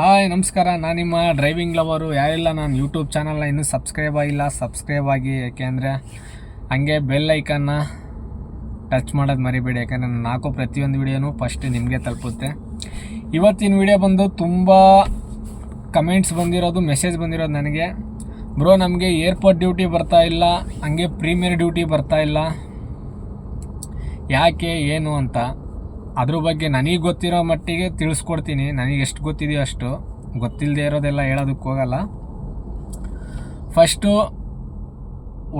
Hi, ನಮಸ್ಕಾರ. ನಾನು ನಿಮ್ಮ ಡ್ರೈವಿಂಗ್ ಲವರು ಯಾರಿಲ್ಲ, ನಾನು ಯೂಟ್ಯೂಬ್ ಚಾನಲ್ನ ಇನ್ನೂ ಸಬ್ಸ್ಕ್ರೈಬ್ ಆಗಿಲ್ಲ. ಸಬ್ಸ್ಕ್ರೈಬ್ ಆಗಿ ಯಾಕೆಂದರೆ ಹಂಗೆ ಬೆಲ್ ಐಕನ್ನ ಟಚ್ ಮಾಡೋದು ಮರಿಬೇಡಿ. ಯಾಕೆಂದರೆ ನಾನು ಹಾಕೋ ಪ್ರತಿಯೊಂದು ವಿಡಿಯೋನೂ ಫಸ್ಟ್ ನಿಮಗೆ ತಲುಪುತ್ತೆ. ಇವತ್ತಿನ ವಿಡಿಯೋ ಬಂದು ತುಂಬ ಕಮೆಂಟ್ಸ್ ಬಂದಿರೋದು ಮೆಸೇಜ್ ಬಂದಿರೋದು ನನಗೆ. ಬ್ರೋ ನಮಗೆ ಏರ್ಪೋರ್ಟ್ ಡ್ಯೂಟಿ ಬರ್ತಾ ಇಲ್ಲ. ಹಂಗೆ ಪ್ರೀಮಿಯರ್ ಡ್ಯೂಟಿ ಬರ್ತಾ ಇಲ್ಲ. ಯಾಕೆ, ಏನು ಅಂತ. ಅದ್ರ ಬಗ್ಗೆ ನನಗೆ ಗೊತ್ತಿರೋ ಮಟ್ಟಿಗೆ ತಿಳಿಸ್ಕೊಡ್ತೀನಿ. ನನಗೆ ಎಷ್ಟು ಗೊತ್ತಿದೆಯೋ ಅಷ್ಟು. ಗೊತ್ತಿಲ್ಲದೆ ಇರೋದೆಲ್ಲ ಹೇಳೋದಕ್ಕೆ ಹೋಗಲ್ಲ. ಫಸ್ಟು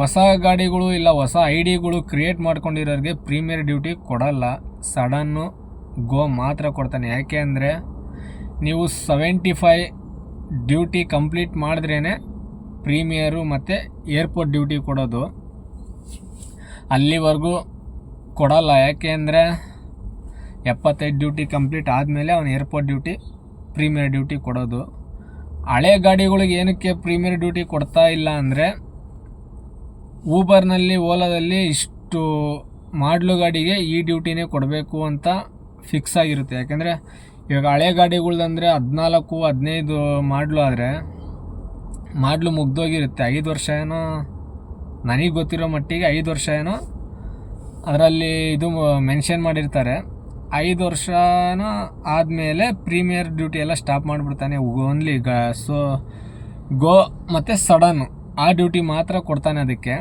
ಹೊಸ ಗಾಡಿಗಳು ಇಲ್ಲ, ಹೊಸ ಐ ಡಿಗಳು ಕ್ರಿಯೇಟ್ ಮಾಡ್ಕೊಂಡಿರೋರಿಗೆ ಪ್ರೀಮಿಯರ್ ಡ್ಯೂಟಿ ಕೊಡಲ್ಲ. ಸಡನ್ನು ಗೋ ಮಾತ್ರ ಕೊಡ್ತಾನೆ. ಯಾಕೆ ಅಂದರೆ, ನೀವು ಸೆವೆಂಟಿ ಫೈ ಡ್ಯೂಟಿ ಕಂಪ್ಲೀಟ್ ಮಾಡಿದ್ರೇ ಪ್ರೀಮಿಯರು ಮತ್ತು ಏರ್ಪೋರ್ಟ್ ಡ್ಯೂಟಿ ಕೊಡೋದು. ಅಲ್ಲಿವರೆಗೂ ಕೊಡಲ್ಲ. ಯಾಕೆ ಅಂದರೆ ಎಪ್ಪತ್ತೈದು ಡ್ಯೂಟಿ ಕಂಪ್ಲೀಟ್ ಆದಮೇಲೆ ಅವ್ನು ಏರ್ಪೋರ್ಟ್ ಡ್ಯೂಟಿ ಪ್ರೀಮಿಯರ್ ಡ್ಯೂಟಿ ಕೊಡೋದು. ಹಳೆ ಗಾಡಿಗಳಿಗೆ ಏನಕ್ಕೆ ಪ್ರೀಮಿಯರ್ ಡ್ಯೂಟಿ ಕೊಡ್ತಾ ಇಲ್ಲ ಅಂದರೆ ಊಬರ್ನಲ್ಲಿ ಓಲಾದಲ್ಲಿ ಇಷ್ಟು ಮಾಡ್ಲು ಗಾಡಿಗೆ ಈ ಡ್ಯೂಟಿನೇ ಕೊಡಬೇಕು ಅಂತ ಫಿಕ್ಸ್ ಆಗಿರುತ್ತೆ. ಯಾಕೆಂದರೆ, ಇವಾಗ ಹಳೆ ಗಾಡಿಗಳ್ದಂದರೆ ಹದಿನಾಲ್ಕು, ಹದಿನೈದು ಮಾಡ್ಲು ಆದರೆ, ಮಾಡ್ಲು ಮುಗ್ದೋಗಿರುತ್ತೆ. ಐದು ವರ್ಷ ಏನೋ, ನನಗೆ ಗೊತ್ತಿರೋ ಮಟ್ಟಿಗೆ ಐದು ವರ್ಷ ಏನೋ, ಅದರಲ್ಲಿ ಇದು ಮೆನ್ಷನ್ ಮಾಡಿರ್ತಾರೆ. ಐದು ವರ್ಷನ ಆದಮೇಲೆ ಪ್ರೀಮಿಯರ್ ಡ್ಯೂಟಿ ಎಲ್ಲ ಸ್ಟಾಪ್ ಮಾಡಿಬಿಡ್ತಾನೆ ಓನ್ಲಿ ಗ ಸೊ ಗೋ ಮತ್ತು ಸಡನ್ನು ಆ ಡ್ಯೂಟಿ ಮಾತ್ರ ಕೊಡ್ತಾನೆ ಅದಕ್ಕೆ.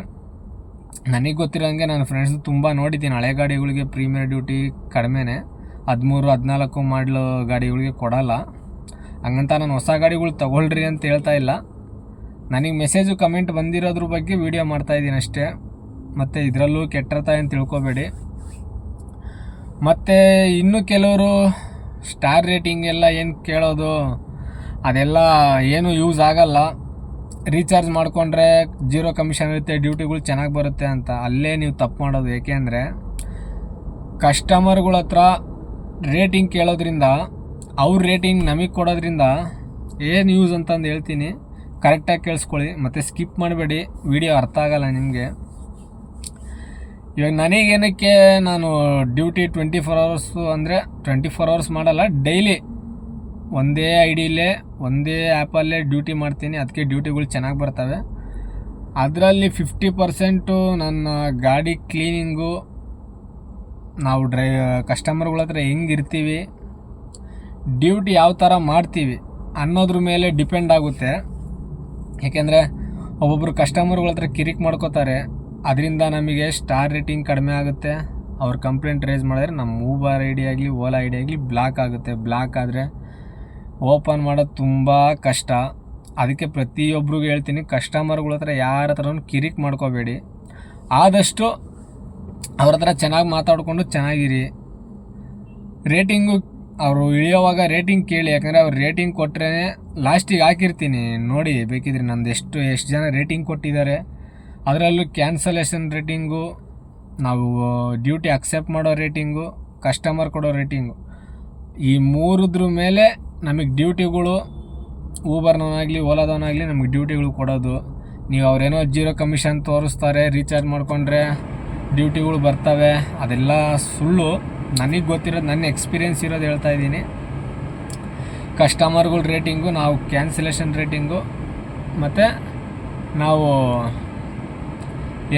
ನನಗೆ ಗೊತ್ತಿರೋಂಗೆ ನನ್ನ ಫ್ರೆಂಡ್ಸ್ ತುಂಬ ನೋಡಿದ್ದೀನಿ, ಹಳೆ ಗಾಡಿಗಳಿಗೆ ಪ್ರೀಮಿಯರ್ ಡ್ಯೂಟಿ ಕಡಿಮೆನೇ. ಹದಿಮೂರು, ಹದಿನಾಲ್ಕು ಮಾಡಲು ಗಾಡಿಗಳಿಗೆ ಕೊಡಲ್ಲ. ಹಂಗಂತ ನಾನು ಹೊಸ ಗಾಡಿಗಳು ತೊಗೊಳ್ರಿ ಅಂತ ಹೇಳ್ತಾ ಇಲ್ಲ. ನನಗೆ ಮೆಸೇಜು ಕಮೆಂಟ್ ಬಂದಿರೋದ್ರ ಬಗ್ಗೆ ವೀಡಿಯೋ ಮಾಡ್ತಾಯಿದ್ದೀನಿ ಅಷ್ಟೇ. ಮತ್ತು ಇದರಲ್ಲೂ ಕೆಟ್ಟರ್ತಾಯಿ ಅಂತ ತಿಳ್ಕೊಬೇಡಿ. ಮತ್ತು ಇನ್ನು ಕೆಲವರು ಸ್ಟಾರ್ ರೇಟಿಂಗ್ ಎಲ್ಲ ಏನು ಕೇಳೋದು, ಅದೆಲ್ಲ ಏನು ಯೂಸ್ ಆಗಲ್ಲ. ರೀಚಾರ್ಜ್ ಮಾಡಿಕೊಂಡ್ರೆ ಜೀರೋ ಕಮಿಷನ್ ಇರುತ್ತೆ ಡ್ಯೂಟಿಗಳು ಚೆನ್ನಾಗಿ ಬರುತ್ತೆ ಅಂತ. ಅಲ್ಲೇ ನೀವು ತಪ್ಪು ಮಾಡೋದು ಏಕೆ ಅಂದರೆ ಕಸ್ಟಮರ್ಗಳ ಹತ್ರ ರೇಟಿಂಗ್ ಕೇಳೋದ್ರಿಂದ, ಅವ್ರ ರೇಟಿಂಗ್ ನಮಗೆ ಕೊಡೋದ್ರಿಂದ ಏನು ಯೂಸ್ ಅಂತಂದು ಹೇಳ್ತೀನಿ. ಕರೆಕ್ಟಾಗಿ ಕೇಳಿಸ್ಕೊಳ್ಳಿ. ಮತ್ತು ಸ್ಕಿಪ್ ಮಾಡಬೇಡಿ. ವಿಡಿಯೋ ಅರ್ಥ ಆಗಲ್ಲ ನಿಮಗೆ. ಇವಾಗ ನನಗೇನಕ್ಕೆ ನಾನು ಡ್ಯೂಟಿ ಟ್ವೆಂಟಿ ಫೋರ್ ಅವರ್ಸು ಅಂದರೆ ಟ್ವೆಂಟಿ ಫೋರ್ ಅವರ್ಸ್ ಮಾಡಲ್ಲ ಡೈಲಿ ಒಂದೇ ಐ ಡಿಲೇ ಒಂದೇ ಆ್ಯಪಲ್ಲೇ ಡ್ಯೂಟಿ ಮಾಡ್ತೀನಿ. ಅದಕ್ಕೆ ಡ್ಯೂಟಿಗಳು ಚೆನ್ನಾಗಿ ಬರ್ತವೆ. ಅದರಲ್ಲಿ ಫಿಫ್ಟಿ ಪರ್ಸೆಂಟು ನನ್ನ ಗಾಡಿ ಕ್ಲೀನಿಂಗು ನಾವು ಡ್ರೈ ಕಸ್ಟಮರ್ಗಳ ಹತ್ರ ಹೆಂಗಿರ್ತೀವಿ ಡ್ಯೂಟಿ ಯಾವ ಥರ ಮಾಡ್ತೀವಿ ಅನ್ನೋದ್ರ ಮೇಲೆ ಡಿಪೆಂಡ್ ಆಗುತ್ತೆ. ಏಕೆಂದರೆ ಒಬ್ಬೊಬ್ಬರು ಕಸ್ಟಮರ್ಗಳ ಹತ್ರ ಕಿರಿಕ್ ಮಾಡ್ಕೋತಾರೆ. ಅದರಿಂದ ನಮಗೆ ಸ್ಟಾರ್ ರೇಟಿಂಗ್ ಕಡಿಮೆ ಆಗುತ್ತೆ. ಅವ್ರ ಕಂಪ್ಲೇಂಟ್ ರೇಸ್ ಮಾಡಿದ್ರೆ ನಮ್ಮ ಊಬರ್ ಐ ಡಿ ಆಗಲಿ ಓಲಾ ಐ ಡಿ ಆಗಲಿ ಬ್ಲಾಕ್ ಆಗುತ್ತೆ. ಬ್ಲಾಕ್ ಆದರೆ ಓಪನ್ ಮಾಡೋದು ತುಂಬ ಕಷ್ಟ. ಅದಕ್ಕೆ ಪ್ರತಿಯೊಬ್ಬರಿಗೂ ಹೇಳ್ತೀನಿ ಕಸ್ಟಮರ್ಗಳ ಹತ್ರ ಯಾರ ಹತ್ರನೂ ಕಿರಿಕ್ ಮಾಡ್ಕೋಬೇಡಿ. ಆದಷ್ಟು ಅವ್ರ ಹತ್ರ ಚೆನ್ನಾಗಿ ಮಾತಾಡಿಕೊಂಡು ಚೆನ್ನಾಗಿರಿ. ರೇಟಿಂಗು ಅವರು ಇಳಿಯೋವಾಗ ರೇಟಿಂಗ್ ಕೇಳಿ, ಯಾಕಂದರೆ ಅವ್ರು ರೇಟಿಂಗ್ ಕೊಟ್ಟರೆ ಲಾಸ್ಟಿಗೆ ಹಾಕಿರ್ತೀನಿ. ನೋಡಿ, ಬೇಕಿದ್ರೆ ನಂದು ಎಷ್ಟು ಎಷ್ಟು ಜನ ರೇಟಿಂಗ್ ಕೊಟ್ಟಿದ್ದಾರೆ. ಅದರಲ್ಲೂ ಕ್ಯಾನ್ಸಲೇಷನ್ ರೇಟಿಂಗು ನಾವು ಡ್ಯೂಟಿ ಅಕ್ಸೆಪ್ಟ್ ಮಾಡೋ ರೇಟಿಂಗು ಕಸ್ಟಮರ್ ಕೊಡೋ ರೇಟಿಂಗು ಈ ಮೂರದ್ರ ಮೇಲೆ ನಮಗೆ ಡ್ಯೂಟಿಗಳು ಊಬರ್ನವನಾಗಲಿ ಓಲಾದವನಾಗಲಿ ನಮಗೆ ಡ್ಯೂಟಿಗಳು ಕೊಡೋದು. ನೀವು ಅವರೇನೋ ಜೀರೋ ಕಮಿಷನ್ ತೋರಿಸ್ತಾರೆ ರೀಚಾರ್ಜ್ ಮಾಡಿಕೊಂಡ್ರೆ ಡ್ಯೂಟಿಗಳು ಬರ್ತವೆ. ಅದೆಲ್ಲ ಸುಳ್ಳು. ನನಗೆ ಗೊತ್ತಿರೋದು ನನ್ನ ಎಕ್ಸ್ಪೀರಿಯೆನ್ಸ್ ಇರೋದು ಹೇಳ್ತಾ ಇದ್ದೀನಿ. ಕಸ್ಟಮರ್ಗಳ ರೇಟಿಂಗು ನಾವು ಕ್ಯಾನ್ಸಲೇಷನ್ ರೇಟಿಂಗು ಮತ್ತು ನಾವು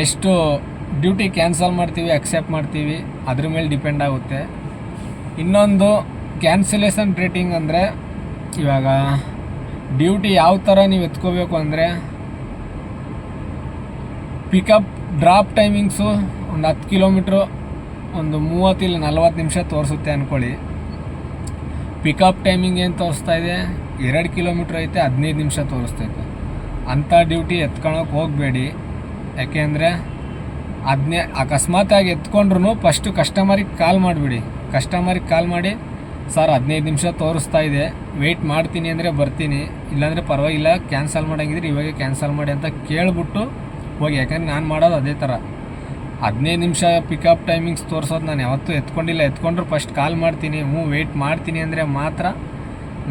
ಎಷ್ಟು ಡ್ಯೂಟಿ ಕ್ಯಾನ್ಸಲ್ ಮಾಡ್ತೀವಿ ಅಕ್ಸೆಪ್ಟ್ ಮಾಡ್ತೀವಿ, ಅದ್ರ ಮೇಲೆ ಡಿಪೆಂಡ್ ಆಗುತ್ತೆ. ಇನ್ನೊಂದು ಕ್ಯಾನ್ಸಲೇಷನ್ ರೇಟಿಂಗ್ ಅಂದರೆ, ಇವಾಗ ಡ್ಯೂಟಿ ಯಾವ ಥರ ನೀವು ಎತ್ಕೋಬೇಕು ಅಂದರೆ ಪಿಕಪ್ ಡ್ರಾಪ್ ಟೈಮಿಂಗ್ಸು ಒಂದು ಹತ್ತು ಕಿಲೋಮೀಟ್ರು ಒಂದು ಮೂವತ್ತಿಲ್ಲ ನಲ್ವತ್ತು ನಿಮಿಷ ತೋರಿಸುತ್ತೆ ಅಂದ್ಕೊಳ್ಳಿ ಪಿಕಪ್ ಟೈಮಿಂಗ್ ಏನು ತೋರಿಸ್ತಾ ಇದೆ? ಎರಡು ಕಿಲೋಮೀಟ್ರ್ ಐತೆ, ಹದಿನೈದು ನಿಮಿಷ ತೋರಿಸ್ತೈತೆ ಅಂಥ ಡ್ಯೂಟಿ ಎತ್ಕೊಳಕ್ಕೆ ಹೋಗಬೇಡಿ. ಯಾಕೆಂದರೆ ಅದನ್ನೇ ಅಕಸ್ಮಾತಾಗಿ ಎತ್ಕೊಂಡ್ರು ಫಸ್ಟು ಕಸ್ಟಮರಿಗೆ ಕಾಲ್ ಮಾಡಿಬಿಡಿ. ಕಸ್ಟಮರಿಗೆ ಕಾಲ್ ಮಾಡಿ, ಸರ್, ಹದಿನೈದು ನಿಮಿಷ ತೋರಿಸ್ತಾ ಇದೆ. ವೆಯ್ಟ್ ಮಾಡ್ತೀನಿ ಅಂದರೆ ಬರ್ತೀನಿ. ಇಲ್ಲಾಂದರೆ ಪರವಾಗಿಲ್ಲ ಕ್ಯಾನ್ಸಲ್ ಮಾಡೋಂಗಿದ್ರೆ ಇವಾಗೆ ಕ್ಯಾನ್ಸಲ್ ಮಾಡಿ ಅಂತ ಕೇಳಿಬಿಟ್ಟು ಹೋಗಿ. ಯಾಕಂದ್ರೆ ನಾನು ಮಾಡೋದು ಅದೇ ಥರ ಹದಿನೈದು ನಿಮಿಷ ಪಿಕಪ್ ಟೈಮಿಂಗ್ಸ್ ತೋರಿಸೋದು ನಾನು ಯಾವತ್ತೂ ಎತ್ಕೊಂಡಿಲ್ಲ. ಎತ್ಕೊಂಡ್ರು ಫಸ್ಟ್ ಕಾಲ್ ಮಾಡ್ತೀನಿ. ಹ್ಞೂ ವೆಯ್ಟ್ ಮಾಡ್ತೀನಿ ಅಂದರೆ ಮಾತ್ರ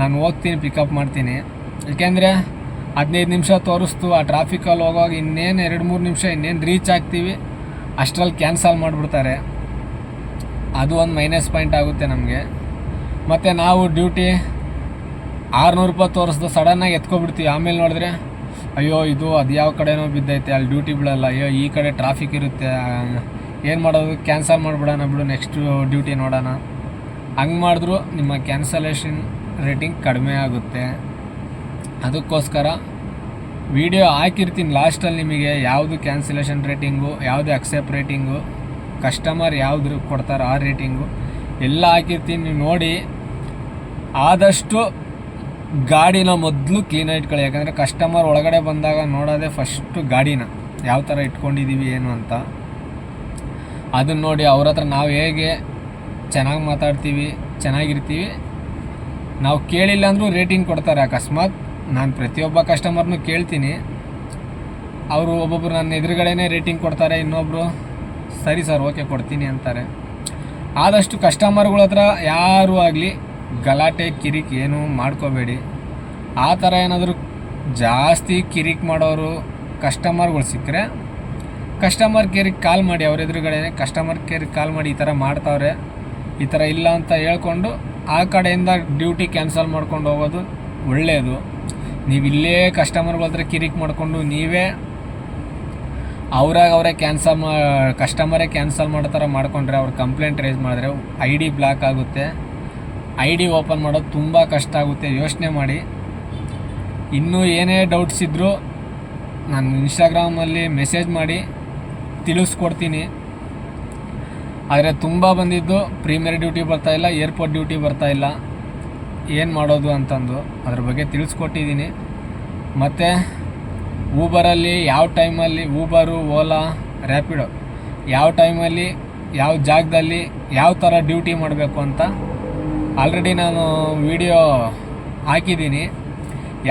ನಾನು ಹೋಗ್ತೀನಿ ಪಿಕಪ್ ಮಾಡ್ತೀನಿ. ಯಾಕೆಂದರೆ ಹದಿನೈದು ನಿಮಿಷ ತೋರಿಸ್ತು, ಆ ಟ್ರಾಫಿಕಲ್ಲಿ ಹೋಗುವಾಗ ಇನ್ನೇನು ಎರಡು ಮೂರು ನಿಮಿಷ ಇನ್ನೇನು ರೀಚ್ ಆಗ್ತೀವಿ, ಅಷ್ಟರಲ್ಲಿ ಕ್ಯಾನ್ಸಲ್ ಮಾಡಿಬಿಡ್ತಾರೆ. ಅದು ಒಂದು ಮೈನಸ್ ಪಾಯಿಂಟ್ ಆಗುತ್ತೆ ನಮಗೆ. ಮತ್ತು ನಾವು ಡ್ಯೂಟಿ ಆರುನೂರು ರೂಪಾಯಿ ತೋರಿಸ್ದು ಸಡನ್ನಾಗಿ ಎತ್ಕೊಬಿಡ್ತೀವಿ. ಆಮೇಲೆ ನೋಡಿದ್ರೆ, ಅಯ್ಯೋ, ಇದು ಅದು ಯಾವ ಕಡೆನೋ ಬಿದ್ದೈತೆ, ಅಲ್ಲಿ ಡ್ಯೂಟಿ ಬಿಡೋಲ್ಲ, ಅಯ್ಯೋ, ಈ ಕಡೆ ಟ್ರಾಫಿಕ್ ಇರುತ್ತೆ, ಏನು ಮಾಡೋದು ಕ್ಯಾನ್ಸಲ್ ಮಾಡಿಬಿಡೋಣ ಬಿಡು ನೆಕ್ಸ್ಟು ಡ್ಯೂಟಿ ನೋಡೋಣ. ಹಂಗೆ ಮಾಡಿದ್ರು, ನಿಮ್ಮ ಕ್ಯಾನ್ಸಲೇಷನ್ ರೇಟಿಂಗ್ ಕಡಿಮೆ ಆಗುತ್ತೆ. ಅದಕ್ಕೋಸ್ಕರ ವಿಡಿಯೋ ಹಾಕಿರ್ತೀನಿ ಲಾಸ್ಟಲ್ಲಿ ನಿಮಗೆ ಯಾವುದು ಕ್ಯಾನ್ಸಲೇಷನ್ ರೇಟಿಂಗು ಯಾವುದು ಅಕ್ಸೆಪ್ಟ್ ರೇಟಿಂಗು ಕಸ್ಟಮರ್ ಯಾವುದು ಕೊಡ್ತಾರೋ ಆ ರೇಟಿಂಗು ಎಲ್ಲ ಹಾಕಿರ್ತೀನಿ ನೀವು ನೋಡಿ. ಆದಷ್ಟು ಗಾಡಿನ ಮೊದಲು ಕ್ಲೀನಾಗಿ ಇಟ್ಕೊಳ್ಳಿ. ಯಾಕಂದರೆ ಕಸ್ಟಮರ್ ಒಳಗಡೆ ಬಂದಾಗ ನೋಡೋದೇ ಫಸ್ಟು ಗಾಡಿನ ಯಾವ ಥರ ಇಟ್ಕೊಂಡಿದ್ದೀವಿ ಏನು ಅಂತ. ಅದನ್ನು ನೋಡಿ ಅವ್ರ ಹತ್ರ ನಾವು ಹೇಗೆ ಚೆನ್ನಾಗಿ ಮಾತಾಡ್ತೀವಿ, ಚೆನ್ನಾಗಿರ್ತೀವಿ. ನಾವು ಕೇಳಿಲ್ಲ ಅಂದರೂ ರೇಟಿಂಗ್ ಕೊಡ್ತಾರೆ ಅಕಸ್ಮಾತ್. ನಾನು ಪ್ರತಿಯೊಬ್ಬ ಕಸ್ಟಮರ್ನು ಕೇಳ್ತೀನಿ. ಅವರು ಒಬ್ಬೊಬ್ರು ನನ್ನ ಎದುರುಗಡೆನೇ ರೇಟಿಂಗ್ ಕೊಡ್ತಾರೆ ಇನ್ನೊಬ್ಬರು ಸರಿ ಸರ್ ಓಕೆ ಕೊಡ್ತೀನಿ ಅಂತಾರೆ. ಆದಷ್ಟು ಕಸ್ಟಮರ್ಗಳ ಹತ್ರ ಯಾರೂ ಆಗಲಿ ಗಲಾಟೆ, ಕಿರಿಕ್ ಏನು ಮಾಡ್ಕೋಬೇಡಿ. ಆ ಥರ ಏನಾದರೂ ಜಾಸ್ತಿ ಕಿರಿಕ್ ಮಾಡೋರು ಕಸ್ಟಮರ್ಗಳು ಸಿಕ್ಕರೆ ಕಸ್ಟಮರ್ ಕೇರಿಗೆ ಕಾಲ್ ಮಾಡಿ, ಅವ್ರ ಎದುರುಗಡೆನೆ ಕಸ್ಟಮರ್ ಕೇರಿಗೆ ಕಾಲ್ ಮಾಡಿ ಈ ಥರ ಮಾಡ್ತಾವ್ರೆ, ಈ ಥರ ಇಲ್ಲ ಅಂತ ಹೇಳ್ಕೊಂಡು ಆ ಕಡೆಯಿಂದ ಡ್ಯೂಟಿ ಕ್ಯಾನ್ಸಲ್ ಮಾಡ್ಕೊಂಡು ಹೋಗೋದು ಒಳ್ಳೆಯದು ನೀವು ಇಲ್ಲೇ ಕಸ್ಟಮರ್ಗಳ ಹತ್ರ ಕಿರಿಕ್ ಮಾಡಿಕೊಂಡು ನೀವೇ ಅವ್ರಾಗ ಅವರೇ ಕ್ಯಾನ್ಸಲ್ ಮಾ ಕಸ್ಟಮರೇ ಕ್ಯಾನ್ಸಲ್ ಮಾಡೋ ಥರ ಮಾಡ್ಕೊಂಡ್ರೆ ಅವ್ರು ಕಂಪ್ಲೇಂಟ್ ರೇಸ್ ಮಾಡಿದ್ರೆ ಐ ಡಿ ಬ್ಲಾಕ್ ಆಗುತ್ತೆ. ಐ ಡಿ ಓಪನ್ ಮಾಡೋದು ತುಂಬ ಕಷ್ಟ ಆಗುತ್ತೆ. ಯೋಚನೆ ಮಾಡಿ. ಇನ್ನೂ ಏನೇ ಡೌಟ್ಸ್ ಇದ್ದರೂ ನಾನು ಇನ್ಸ್ಟಾಗ್ರಾಮಲ್ಲಿ ಮೆಸೇಜ್ ಮಾಡಿ ತಿಳಿಸ್ಕೊಡ್ತೀನಿ. ಆದರೆ ತುಂಬ ಬಂದಿದ್ದು ಪ್ರೀಮಿಯರ್ ಡ್ಯೂಟಿ ಬರ್ತಾ ಇಲ್ಲ ಏರ್ಪೋರ್ಟ್ ಡ್ಯೂಟಿ ಬರ್ತಾಯಿಲ್ಲ ಏನು ಮಾಡೋದು ಅಂತಂದು ಅದ್ರ ಬಗ್ಗೆ ತಿಳಿಸ್ಕೊಟ್ಟಿದ್ದೀನಿ. ಮತ್ತು ಊಬರಲ್ಲಿ ಯಾವ ಟೈಮಲ್ಲಿ ಊಬರು ಓಲಾ ರ್ಯಾಪಿಡೋ ಯಾವ ಟೈಮಲ್ಲಿ ಯಾವ ಜಾಗದಲ್ಲಿ ಯಾವ ಥರ ಡ್ಯೂಟಿ ಮಾಡಬೇಕು ಅಂತ ಆಲ್ರೆಡಿ ನಾನು ವಿಡಿಯೋ ಹಾಕಿದ್ದೀನಿ.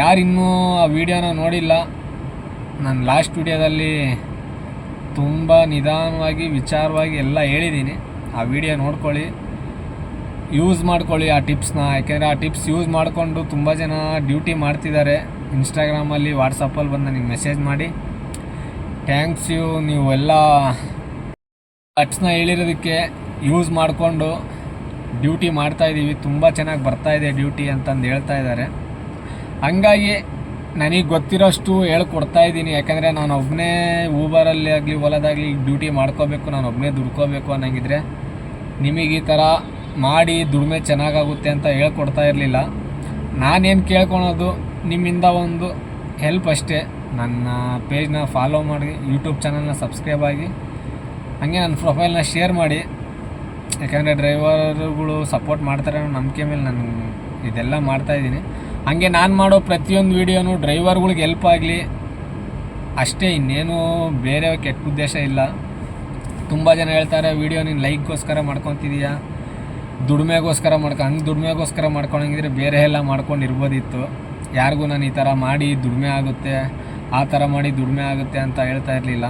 ಯಾರು ಇನ್ನೂ ಆ ವಿಡಿಯೋನ ನೋಡಿಲ್ಲ, ನಾನು ಲಾಸ್ಟ್ ವಿಡಿಯೋದಲ್ಲಿ ತುಂಬ ನಿಧಾನವಾಗಿ ವಿಚಾರವಾಗಿ ಎಲ್ಲ ಹೇಳಿದ್ದೀನಿ. ಆ ವಿಡಿಯೋ ನೋಡ್ಕೊಳ್ಳಿ. ಯೂಸ್ ಮಾಡ್ಕೊಳ್ಳಿ ಆ ಟಿಪ್ಸ್ನ ಯಾಕೆಂದರೆ ಆ ಟಿಪ್ಸ್ ಯೂಸ್ ಮಾಡಿಕೊಂಡು ತುಂಬ ಜನ ಡ್ಯೂಟಿ ಮಾಡ್ತಿದ್ದಾರೆ. ಇನ್ಸ್ಟಾಗ್ರಾಮಲ್ಲಿ ವಾಟ್ಸಪ್ಪಲ್ಲಿ ಬಂದು ನನಗೆ ಮೆಸೇಜ್ ಮಾಡಿ. ಥ್ಯಾಂಕ್ಸ್ ಯು ನೀವೆಲ್ಲ ಟಿಪ್ಸ್ನ ಹೇಳಿರೋದಕ್ಕೆ ಯೂಸ್ ಮಾಡಿಕೊಂಡು ಡ್ಯೂಟಿ ಮಾಡ್ತಾಯಿದ್ದೀವಿ ತುಂಬ ಚೆನ್ನಾಗಿ ಬರ್ತಾಯಿದೆ ಡ್ಯೂಟಿ ಅಂತಂದು ಹೇಳ್ತಾ ಇದ್ದಾರೆ. ಹಂಗಾಗಿ ನನಗೆ ಗೊತ್ತಿರೋಷ್ಟು ಹೇಳ್ಕೊಡ್ತಾ ಇದ್ದೀನಿ ಯಾಕಂದರೆ ನಾನು ಒಬ್ಬನೇ ಊಬರಲ್ಲಿ ಆಗಲಿ ಹೊಲದಾಗಲಿ ಡ್ಯೂಟಿ ಮಾಡ್ಕೋಬೇಕು, ನಾನು ಒಬ್ಬನೇ ದುಡ್ಕೋಬೇಕು ಅನ್ನಂಗಿದ್ರೆ ನಿಮಗೆ ಈ ಥರ ಮಾಡಿ ದುಡಿಮೆ ಚೆನ್ನಾಗಾಗುತ್ತೆ ಅಂತ ಹೇಳ್ಕೊಡ್ತಾ ಇರಲಿಲ್ಲ. ನಾನೇನು ಕೇಳ್ಕೊಳೋದು? ನಿಮ್ಮಿಂದ ಒಂದು ಹೆಲ್ಪ್ ಅಷ್ಟೇ. ನನ್ನ ಪೇಜ್ನ ಫಾಲೋ ಮಾಡಿ ಯೂಟ್ಯೂಬ್ ಚಾನಲ್ನ ಸಬ್ಸ್ಕ್ರೈಬ್ ಆಗಿ, ಹಾಗೆ ನನ್ನ ಪ್ರೊಫೈಲ್ನ ಶೇರ್ ಮಾಡಿ. ಯಾಕೆಂದರೆ ಡ್ರೈವರ್ಗಳು ಸಪೋರ್ಟ್ ಮಾಡ್ತಾರೆ ಅನ್ನೋ ನಂಬಿಕೆ ಮೇಲೆ ನಾನು ಇದೆಲ್ಲ ಮಾಡ್ತಾಯಿದ್ದೀನಿ ಹಾಗೆ ನಾನು ಮಾಡೋ ಪ್ರತಿಯೊಂದು ವೀಡಿಯೋನು ಡ್ರೈವರ್ಗಳಿಗೆ ಹೆಲ್ಪ್ ಆಗಲಿ. ಅಷ್ಟೇ, ಇನ್ನೇನು ಬೇರೆ ಕೆಟ್ಟ ಉದ್ದೇಶ ಇಲ್ಲ. ತುಂಬ ಜನ ಹೇಳ್ತಾರೆ, ವೀಡಿಯೋ ನೀನು ಲೈಕ್ಗೋಸ್ಕರ ಮಾಡ್ಕೊತಿದೀಯಾ? ದುಡಿಮೆಗೋಸ್ಕರ ಮಾಡ್ಕೊ, ಹಂಗೆ ದುಡಿಮೆಗೋಸ್ಕರ ಮಾಡ್ಕೊಂಡಂಗಿದ್ರೆ ಬೇರೆ ಎಲ್ಲ ಮಾಡ್ಕೊಂಡು ಇರ್ಬೋದಿತ್ತು ಯಾರಿಗೂ ನಾನು ಈ ಥರ ಮಾಡಿ ದುಡಿಮೆ ಆಗುತ್ತೆ, ಆ ಥರ ಮಾಡಿ ದುಡಿಮೆ ಆಗುತ್ತೆ ಅಂತ ಹೇಳ್ತಾ ಇರಲಿಲ್ಲ.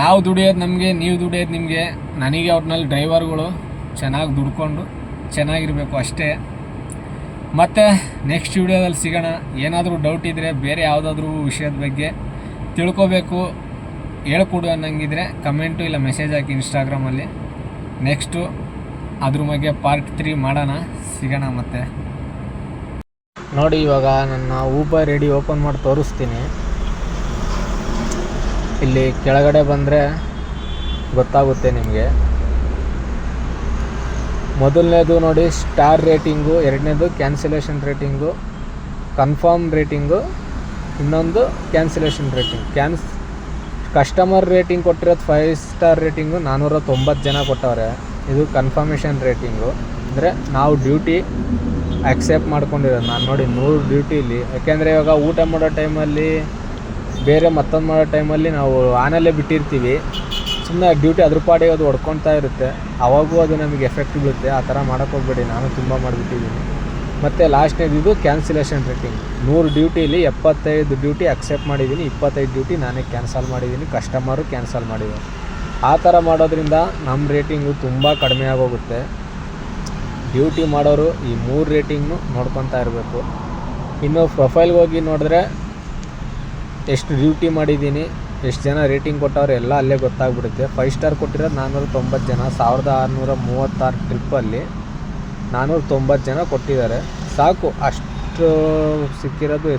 ನಾವು ದುಡಿಯೋದು ನಮಗೆ, ನೀವು ದುಡಿಯೋದು ನಿಮಗೆ, ನನಗೆ ಒಟ್ನಲ್ಲಿ ಡ್ರೈವರ್ಗಳು ಚೆನ್ನಾಗಿ ದುಡ್ಕೊಂಡು ಚೆನ್ನಾಗಿರಬೇಕು ಅಷ್ಟೇ. ಮತ್ತು ನೆಕ್ಸ್ಟ್ ವಿಡಿಯೋದಲ್ಲಿ ಸಿಗೋಣ. ಏನಾದರೂ ಡೌಟ್ ಇದ್ದರೆ ಬೇರೆ ಯಾವುದಾದ್ರೂ ವಿಷಯದ ಬಗ್ಗೆ ತಿಳ್ಕೊಬೇಕು, ಹೇಳ್ಕೊಡು ಅನ್ನಂಗಿದ್ರೆ ಕಮೆಂಟು ಇಲ್ಲ ಮೆಸೇಜ್ ಹಾಕಿ ಇನ್ಸ್ಟಾಗ್ರಾಮಲ್ಲಿ ನೆಕ್ಸ್ಟು ಅದ್ರ ಬಗ್ಗೆ ಪಾರ್ಟ್ ತ್ರೀ ಮಾಡೋಣ. ಸಿಗೋಣ ಮತ್ತೆ. ನೋಡಿ, ಇವಾಗ ನನ್ನ ಊಬರ್ ರೆಡಿ ಓಪನ್ ಮಾಡಿ ತೋರಿಸ್ತೀನಿ. ಇಲ್ಲಿ ಕೆಳಗಡೆ ಬಂದರೆ ಗೊತ್ತಾಗುತ್ತೆ ನಿಮಗೆ. ಮೊದಲನೇದು ನೋಡಿ ಸ್ಟಾರ್ ರೇಟಿಂಗು ಎರಡನೇದು ಕ್ಯಾನ್ಸಲೇಷನ್ ರೇಟಿಂಗು ಕನ್ಫರ್ಮ್ ರೇಟಿಂಗು ಇನ್ನೊಂದು ಕ್ಯಾನ್ಸಲೇಷನ್ ರೇಟಿಂಗ್ ಕ್ಯಾನ್ಸ್ ಕಸ್ಟಮರ್ ರೇಟಿಂಗ್ ಕೊಟ್ಟಿರೋದು ಫೈವ್ ಸ್ಟಾರ್ ರೇಟಿಂಗು ನಾನ್ನೂರ ತೊಂಬತ್ತು ಜನ ಕೊಟ್ಟವ್ರೆ. ಇದು ಕನ್ಫರ್ಮೇಷನ್ ರೇಟಿಂಗು ಅಂದರೆ ನಾವು ಡ್ಯೂಟಿ ಆಕ್ಸೆಪ್ಟ್ ಮಾಡ್ಕೊಂಡಿರೋದು. ನಾನು ನೋಡಿ ನೂರು ಡ್ಯೂಟಿಲಿ ಯಾಕೆಂದರೆ ಇವಾಗ ಊಟ ಮಾಡೋ ಟೈಮಲ್ಲಿ ಬೇರೆ ಮತ್ತೊಂದು ಮಾಡೋ ಟೈಮಲ್ಲಿ ನಾವು ಆನಲ್ಲೇ ಬಿಟ್ಟಿರ್ತೀವಿ. ಸುಮ್ಮನೆ ಡ್ಯೂಟಿ ಅದ್ರ ಪಾಡಿಗೆ ಅದು ಹೊಡ್ಕೊಳ್ತಾ ಇರುತ್ತೆ. ಅವಾಗೂ ಅದು ನಮಗೆ ಎಫೆಕ್ಟ್ ಬೀಳುತ್ತೆ. ಆ ಥರ ಮಾಡೋಕ್ಕೆ ಹೋಗ್ಬೇಡಿ. ನಾನು ತುಂಬ ಮಾಡಿಬಿಟ್ಟಿದ್ದೀನಿ. ಮತ್ತು ಲಾಸ್ಟ್ನೇದು ಇದು ಕ್ಯಾನ್ಸಲೇಷನ್ ರೇಟಿಂಗ್ ನೂರು ಡ್ಯೂಟಿಲಿ ಎಪ್ಪತ್ತೈದು ಡ್ಯೂಟಿ ಅಕ್ಸೆಪ್ಟ್ ಮಾಡಿದ್ದೀನಿ. ಇಪ್ಪತ್ತೈದು ಡ್ಯೂಟಿ ನಾನೇ ಕ್ಯಾನ್ಸಲ್ ಮಾಡಿದ್ದೀನಿ. ಕಸ್ಟಮರು ಕ್ಯಾನ್ಸಲ್ ಮಾಡಿದ್ದೀನಿ. ಆ ಥರ ಮಾಡೋದ್ರಿಂದ ನಮ್ಮ ರೇಟಿಂಗು ತುಂಬ ಕಡಿಮೆ ಆಗೋಗುತ್ತೆ. ಡ್ಯೂಟಿ ಮಾಡೋರು ಈ ಮೂರು ರೇಟಿಂಗ್ನು ನೋಡ್ಕೊತಾ ಇರಬೇಕು. ಇನ್ನು ಪ್ರೊಫೈಲ್ಗೆ ಹೋಗಿ ನೋಡಿದ್ರೆ ಎಷ್ಟು ಡ್ಯೂಟಿ ಮಾಡಿದ್ದೀನಿ, ಎಷ್ಟು ಜನ ರೇಟಿಂಗ್ ಕೊಟ್ಟವ್ರು ಎಲ್ಲ ಅಲ್ಲೇ ಗೊತ್ತಾಗ್ಬಿಡುತ್ತೆ. ಫೈವ್ ಸ್ಟಾರ್ ಕೊಟ್ಟಿರೋದು ನಾನ್ನೂರ ತೊಂಬತ್ತು ಜನ, ಸಾವಿರದ ಆರುನೂರ ಮೂವತ್ತಾರು ಟ್ರಿಪ್ಪಲ್ಲಿ ನಾನ್ನೂರ ತೊಂಬತ್ತು ಜನ ಕೊಟ್ಟಿದ್ದಾರೆ. ಸಾಕು, ಅಷ್ಟು ಸಿಕ್ಕಿರೋದು